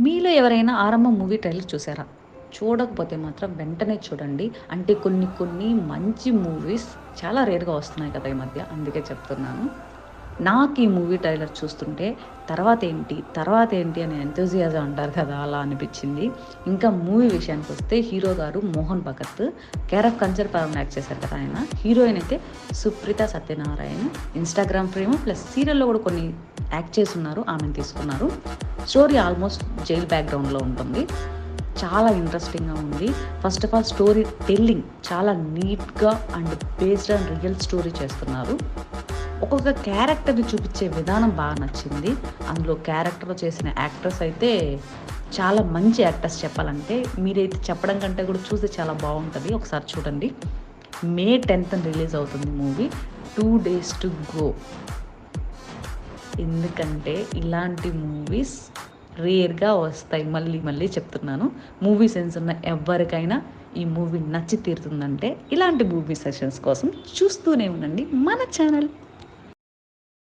మీలో ఎవరైనా ఆరంభం మూవీ ట్రైలర్ చూసారా? చూడకపోతే మాత్రం వెంటనే చూడండి. అంటే కొన్ని కొన్ని మంచి మూవీస్ చాలా రేర్గా వస్తున్నాయి కదా ఈ మధ్య. అందుకే చెప్తున్నాను. నాకు ఈ మూవీ ట్రైలర్ చూస్తుంటే తర్వాత ఏంటి? తర్వాత ఏంటి అని ఎంతోజియాజం అంటారు కదా అలా అనిపించింది. ఇంకా మూవీ విషయానికి వస్తే హీరో గారు Mohan Bhagat care of culture పరంగా యాక్ట్ చేశారు కదా ఆయన. హీరోయిన్ అయితే Supritha Satyanarayana Instagram frame plus సీరియల్లో కూడా కొన్ని యాక్ట్ చేసి ఉన్నారు ఆమెను తీసుకున్నారు. స్టోరీ ఆల్మోస్ట్ జైల్ బ్యాక్గ్రౌండ్లో ఉంటుంది. చాలా ఇంట్రెస్టింగ్గా ఉంది. First of all story telling చాలా నీట్గా and based and real story చేస్తున్నారు. ఒక్కొక్క క్యారెక్టర్ని చూపించే విధానం బాగా నచ్చింది. అందులో క్యారెక్టర్ చేసిన యాక్టర్స్ అయితే చాలా మంచి యాక్టర్స్ చెప్పాలంటే మీరైతే చెప్పడం కంటే కూడా చూస్తే చాలా బాగుంటుంది. ఒకసారి చూడండి. మే టెన్త్ రిలీజ్ అవుతుంది movie. Two days to go. ఎందుకంటే ఇలాంటి మూవీస్ రేర్గా వస్తాయి. మళ్ళీ మళ్ళీ చెప్తున్నాను. మూవీ సెన్స్ ఉన్న ఎవరికైనా ఈ మూవీ నచ్చి తీరుతుందంటే ఇలాంటి మూవీ సెషన్స్ కోసం చూస్తూనే ఉండండి మన ఛానల్